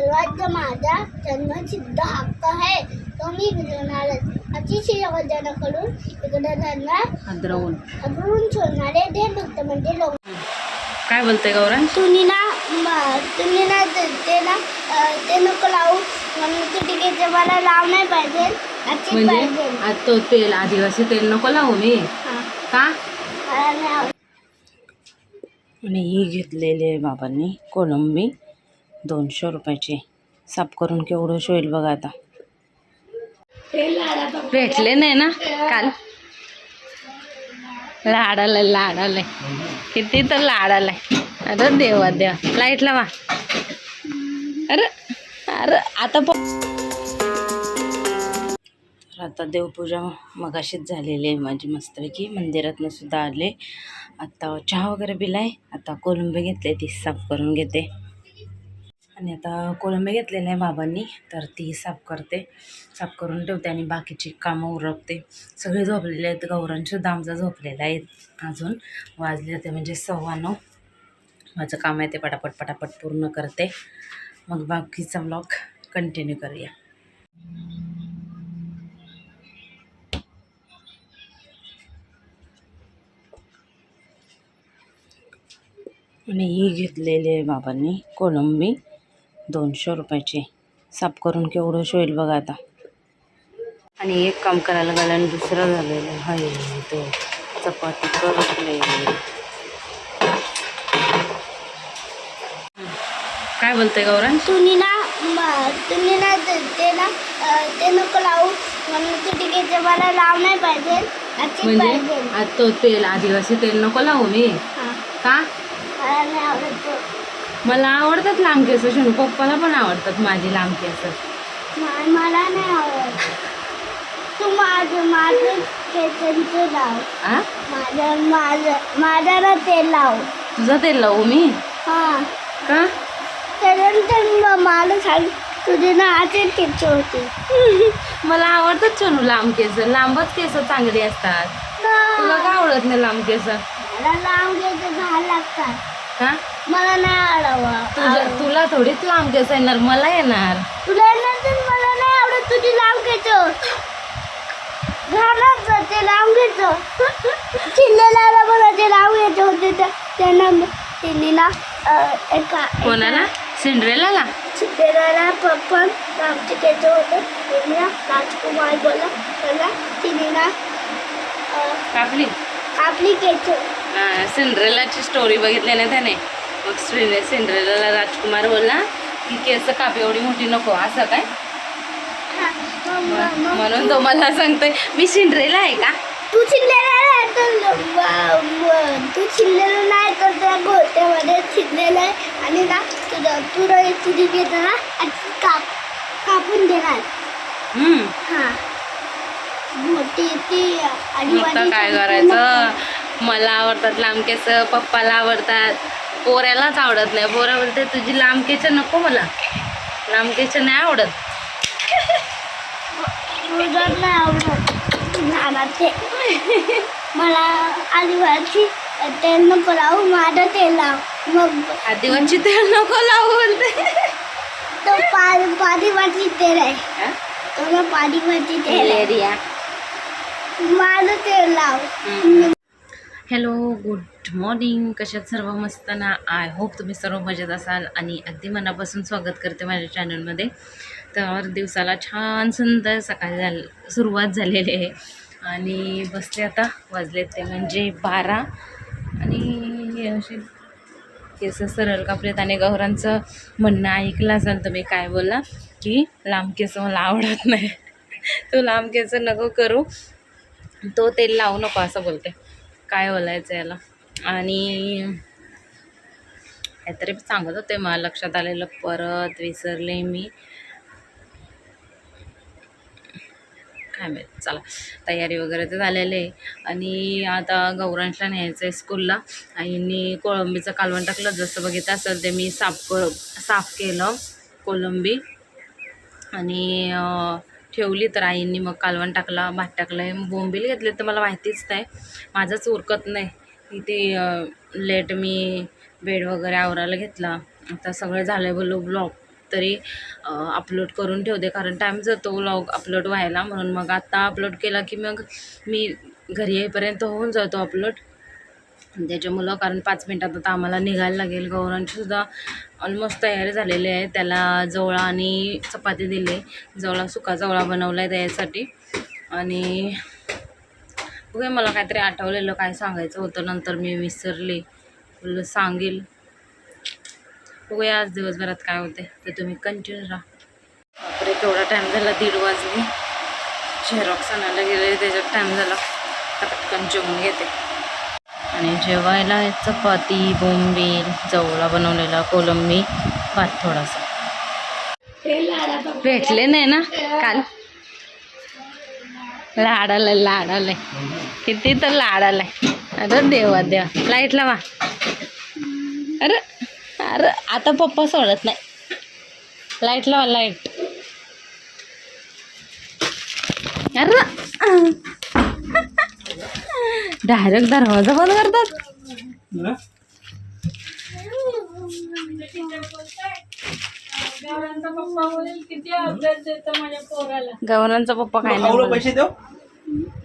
सर्वात माझा जन्मसिद्ध हक्क आहे. तो मी मिळवणारच अतिशय वजनाकडून इकडे जाणार हादरवून अग्रून सोडणारे ते भक्त म्हणजे लोक. काय बोलते गौरांश तुम्ही ना म- तुम्ही ना ते ते ना अं, ते नको लावू. म्हणून तू तिकडे मला लाव नाही पाहिजे. अशीच म्हणजे पाहिजे. आज तो तेल आदिवासी तेल नको लावू मी. हा. का? मला नाही आवडत. आणि ही घेतलेली आहे बाबांनी कोलंबी. दोनशे रुपयाची. साफ करून केवढंच होईल बघा आता. भेटले नाही ना काल? लाड आलाय लाड आलाय किती तर लाड आलाय अरे देवा देवा. लाइट लावा. अरे अरे आता प आता देवपूजा मगाशीच झालेली आहे माझी मस्तपैकी. मंदिरातनं सुद्धा आले. आता चहा वगैरे पिलाय. आता कोलंबी घेतले ती साफ करून घेते. आणि आता कोलंबी घेतलेलं आहे बाबांनी तर ती साफ करते. साफ करून ठेवते आणि बाकीची कामं उरकते. सगळे झोपलेले आहेत गौरांसुद्धा आमचा झोपलेला आहे अजून वाजले ते म्हणजे सव्वा नऊ. माझं काम आहे ते पटापट पटापट पूर्ण करते. मग बाकीचा ब्लॉग कंटिन्यू करूया. आणि ही घेतलेली आहे बाबांनी कोलंबी. दोनशे रुपयाची. साफ करून केवढं होईल बघा आता. आणि एक काम करायला गेलं आणि दुसरं झालेलं. आहे तो चपाती करतले काय बोलते गौरांश तुम्ही ना तुम्ही ना ते ना ते नको लावू. म्हणून तू तिकडे मला लाव नाही पाहिजे. म्हणजे आज तो तेल आदिवासी तेल नको लावू मी. का? मला आवडतात लांब केस शनू. पप्पाला पण आवडतात माझी लांब केस मला नाही आवडत. तू माझं माझं केसांचं लाव. माझं माझं माझं ना ते लाव. तुझं तेल लावू मी? हा. का? त्यानंतर मला सांग तुझे ना असे केस होते. मला आवडतात सोनू लांब केस लांबच केस चांगली असतात. तुला का आवडत नाही लांब केस मला लांब केस घाल लागतात. का? मला नाही तुझ्या आवडत तुला थोडीच लांब केस येणार मला येणार. तुला नंतर मला नाही आवडत तुझी लांब केस घालत जा ते लांब केस चिल्लेला मला ते लांब घ्यायचे होते त्या- त्यांना अं, एका कोणाला? सिंड्रेलाला? चिल्लेला पप्पा लांबचे केस होते. ना राजकुमार बोला त्याला अं, कापली आपली केस हा, सिंड्रेलाची स्टोरी बघितली ना त्याने. मग सिंड्रे सिंड्रेलाला राजकुमार बोलला की केस काप एवढी मोठी नको असं काय? म्हणून तो मला सांगतोय मी सिंड्रेला आहे का? तू नाही तर व- तू चिल्लेलं नाही तर त्या गोत्यामध्ये चिल्लेलं आहे. आणि ना तुझं तुला तुझी केस ना अशी काप कापून देणार. हा. मोठी ती आणि काय करायचं? मला आवडतात लांब केस पप्पाला आवडतात. पोऱ्यालाच आवडत नाही. पोऱ्या बोलते तुझी लांब केस नको मला. लांब केस नाही आवडत. मला आदिवासी तेल नको लावू माझं तेल लाव. मग आदिवासी तेल नको लावू बोलते तो पा पाणीवाची तेल आहे? तो ना पाणीवाची तेल आहे. माझं तेल लाव. Hello good morning. कशात सर्व मस्त ना आय होप तुम्ही सर्व मजेत असाल आणि अगदी मनापासून स्वागत करते माझ्या चॅनलमध्ये. तर दिवसाला छान सुंदर सकाळी झाल सुरुवात झालेली आहे. आणि बसले आता वाजलेत ते म्हणजे बारा. आणि हे असे केस सरळ कापलेत आणि गौरांचं म्हणणं ऐकलं असाल तुम्ही काय बोलला की लांब केस मला आवडत नाही. तो लांब केस नको करू. तो तेल लावू नको असं बोलते. काय बोलायचं याला? आणि काहीतरी सांगत होते मला लक्षात आलेलं परत विसरले मी. काय माहीत चला. तयारी वगैरे तर झालेले आहे. आणि आता गौरांशला न्यायचं आहे स्कूलला. आईनी कोळंबीचं कालवण टाकलं. जसं बघितलं असेल ते मी साफ साफ केलं कोलंबी आणि ठेवली तर आईंनी मग कालवण टाकला भात टाकलं आहे बोंबील घेतले तर मला माहितीच नाही. माझंच उरकत नाही. इथे लेट मी बेड वगैरे आवरायला घेतला. आता सगळं झालं आहे बोललो ब्लॉग तरी अपलोड करून ठेवते. कारण टाईम जातो व्लॉग अपलोड व्हायला म्हणून. मग आत्ता अपलोड केला की मग मी घरी येईपर्यंत होऊन जातो अपलोड. त्याच्यामुळं कारण पाच मिनटात आता आम्हाला निघायला लागेल. गौरांचीसुद्धा ऑलमोस्ट तयारी झालेली आहे. त्याला जवळा आणि चपाती दिली. जवळा सुका जवळा बनवला आहे त्याच्यासाठी. आणि बघूया मला काहीतरी आठवलेलं काय सांगायचं होतं. नंतर मी विसरले. सांगेल. बघूया आज दिवसभरात काय होते तर तुम्ही कंटिन्यू राहा. बापरे केवढा टाईम झाला. दीड वाजले. झेरॉक्स आणायला गेले त्याच्यात टाईम झाला. पटकन जेवून घेते. आणि जेवायला चपाती बोंबील जवळा बनवलेला कोलंबी भात थोडासा. भेटले नाही ना काल? लाड आलाय लाड आलाय किती तर लाड आलाय अरे देवा देवा. लाइट लावा. अरे अरे आता पप्पा सोडत नाही. लाइट लावा लाइट अरे डायरेक्ट दरवाजा बंद करतात. गव्हाणांचा पप्पा काय नाही. पैसे देऊ?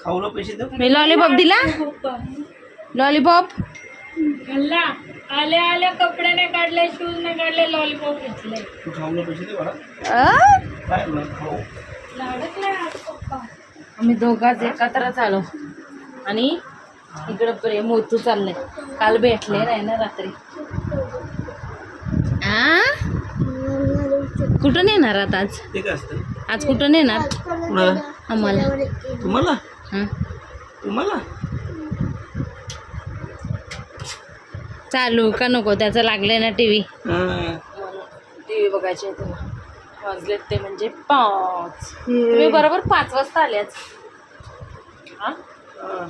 खाऊला पैसे देऊ? मी लॉलीपॉप दिला? लॉलीपॉप? आल्या आल्या कपडे नाही काढले शूज नाही काढले लॉलीपॉप घेतले. खाऊला पैसे? काय खाऊ. आम्ही दोघाच एकत्रच आलो आणि? इकडं प्रे मोतू चाललंय. काल भेटले नाही ना रात्री. आ? कुठून येणार आहात आज? ते काय असतं. आज कुठून येणार? कुणाला आम्हाला. तुम्हाला? हं? तुम्हाला? चालू का नको? त्याचं लागलंय ना टी व्ही हा. टी व्ही बघायचे तुला. वाजलेत ते म्हणजे पाच. तुम्ही बरोबर पाच वाजता आल्याच हा? हा.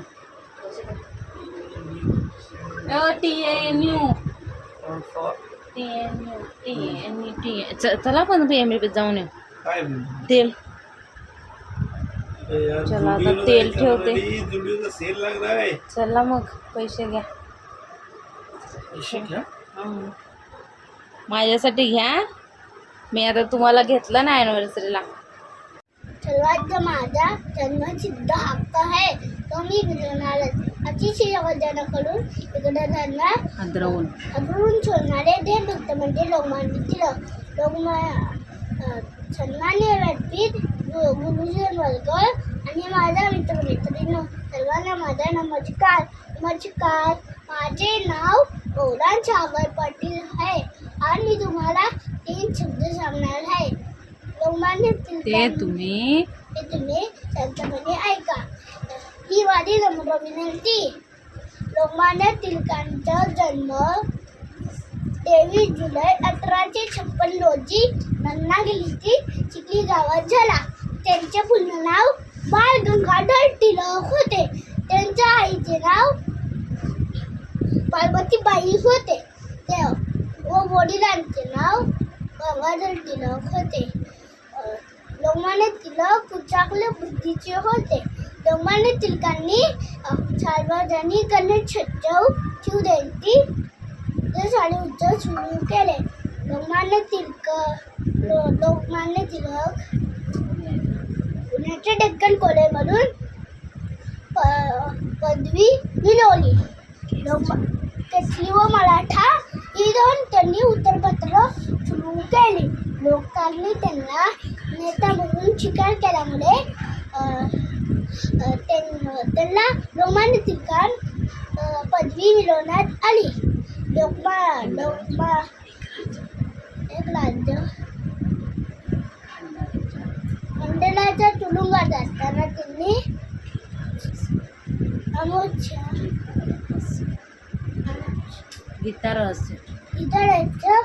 चला पण पी एम जाऊन येऊ. काय? तेल. चला आता तेल ठेवते. चला मग पैसे घ्या. पैसे घ्या? हं. माझ्यासाठी घ्या. मी आता तुम्हाला घेतलं ना ॲनिव्हर्सरीला सर्वात माझा जन्मसिद्ध हक्क आहे. तो मी मिळवणारच. अतिशय इकडे जाणार हादरवून. सोडणारे ते भक्त म्हणजे लोकमान्य लोकमा सन्मान्य गु- गुरुजन वर्ग आणि माझा मित्रमैत्रिणी सर्वांना माझा नमस्कार. नमस्कार. माझे नाव गौरांग सागर पाटील आहे आणि तुम्हाला तीन शब्द सांगणार आहे. ते तुम्ही शांतपणे ऐका. ही वारी नम्र विनंती लोकमान्य टिळकांचा जन्म तेवीस जुलै अठराशे छप्पन रोजी रत्नागिरीची चिखली गावात झाला. त्यांचे पूर्ण नाव बाळ गंगाधर टिळक होते. त्यांच्या आईचे नाव पार्वतीबाई होते. ते व वडिलांचे नाव गंगाधर टिळक होते. लोकमान्य टिळक कुचाकले बुद्धीचे होते. लोकमान्य टिळकांनी सार्वजनिक गणेशोत्सव शिवजयंती ते साडे उत्सव सुरू केले. लोकमान्य टिळक लोकमान्य टिळक पुण्याच्या डेक्कन कॉलेजमधून प- पदवी मिळवली. लोक केसरी व मराठा ही दोन त्यांनी उत्तरपत्र सुरू केली. लोकांनी त्यांना नेता म्हणून स्वीकार केल्यामुळे अ, अ, त्यां- त्यांना लोकमान्य टिळकां अ, पदवी मिळवण्यात आली लोकमा लोकमा एक राज्य मंडळाच्या तुरुंगात असताना त्यांनी अमोद शहा गीता रहस्य इतरांचं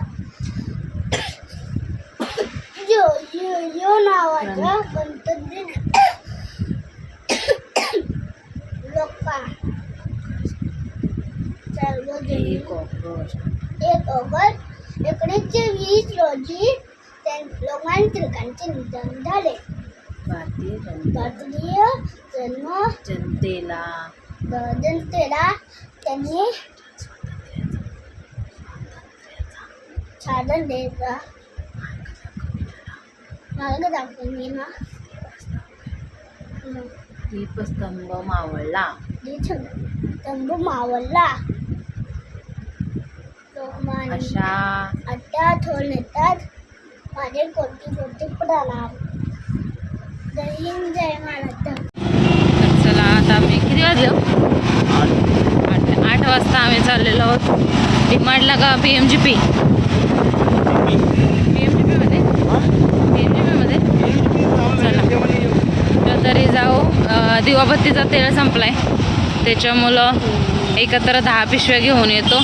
यो यो यो नावाचा गणपती लोका सार्वजनिक एक ऑगस्ट एक ऑगस्ट एकोणीसशे वीस रोजी त्या लोकमान्य टिळकांचे निधन झाले भारतीय जनता भारतीय जन्म जनतेला जनतेला त्यांनी स्वातंत्र्य देता दीपस्तंभ मावळला दे छंद. तंबू मावळला. अशा. आता थोड येतात माझे कोणती कोणती प्रणाम जय जय तर चला आता आम्ही किती वाजलं आठ. आठ वाजता आम्ही चाललेलो आहोत. डिमांडला का P M G P M G पीमध्ये पी एम जी पीमध्ये तर तरी जाऊ अं, दिवाबत्तीचा तेल संपलाय. त्याच्यामुळं एकत्र दहा पिशव्या घेऊन येतो.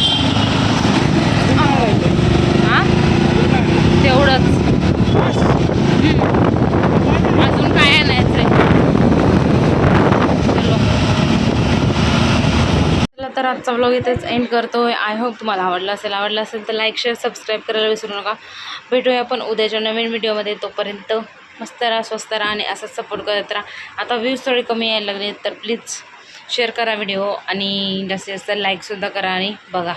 हां? तेवढंच. अजून काय नाही आहे चला तर आजचा ब्लॉग इथेच एंड करतोय. आय होप तुम्हाला आवडला असेल. आवडला असेल तर लाईक शेअर सबस्क्राईब करायला विसरू नका. भेटूया आपण उद्याच्या नवीन व्हिडिओमध्ये तोपर्यंत मस्त राहा स्वस्त राहा आणि असंच सपोर्ट करत राहा. आता व्ह्यूज थोडे कमी यायला लागले तर प्लीज शेअर करा व्हिडिओ आणि जास्तीत जास्त लाईकसुद्धा करा आणि बघा.